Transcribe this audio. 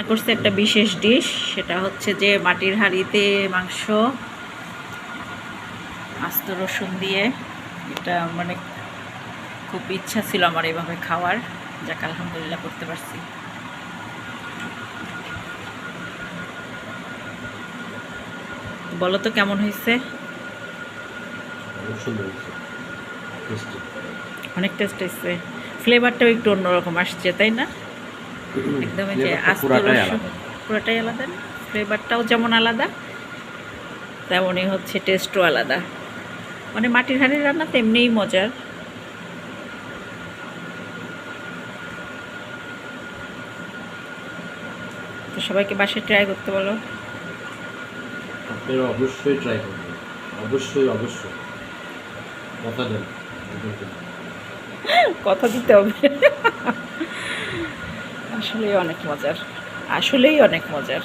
রান্না করছে একটা বিশেষ ডিশ সেটা হচ্ছে যে মাটির হাঁড়িতে মাংস আস্ত রসুন দিয়ে। এটা মানে খুব ইচ্ছা ছিল আমার এভাবে খাওয়ার। যাক আলহামদুলিল্লাহ করতে পারছি। বলো তো কেমন হয়েছে? অনেক টেস্ট হয়েছে। ফ্লেভারটাও একটু অন্যরকম আসছে তাই না? একদম এই যে আস্ত রসুন পুরোটাই আলাদা ফ্লেভারটাও যেমন আলাদা তেমনই হচ্ছে টেস্টও আলাদা। মানে মাটির হাঁড়ির রান্না তেমনিই মজার। তো সবাইকে বাসায় ট্রাই করতে বলো। আপনারা অবশ্যই ট্রাই করবেন। অবশ্যই অবশ্যই। কথা দেন। কথা দিতে হবে। আসলেই অনেক মজার। আসলেই অনেক মজার।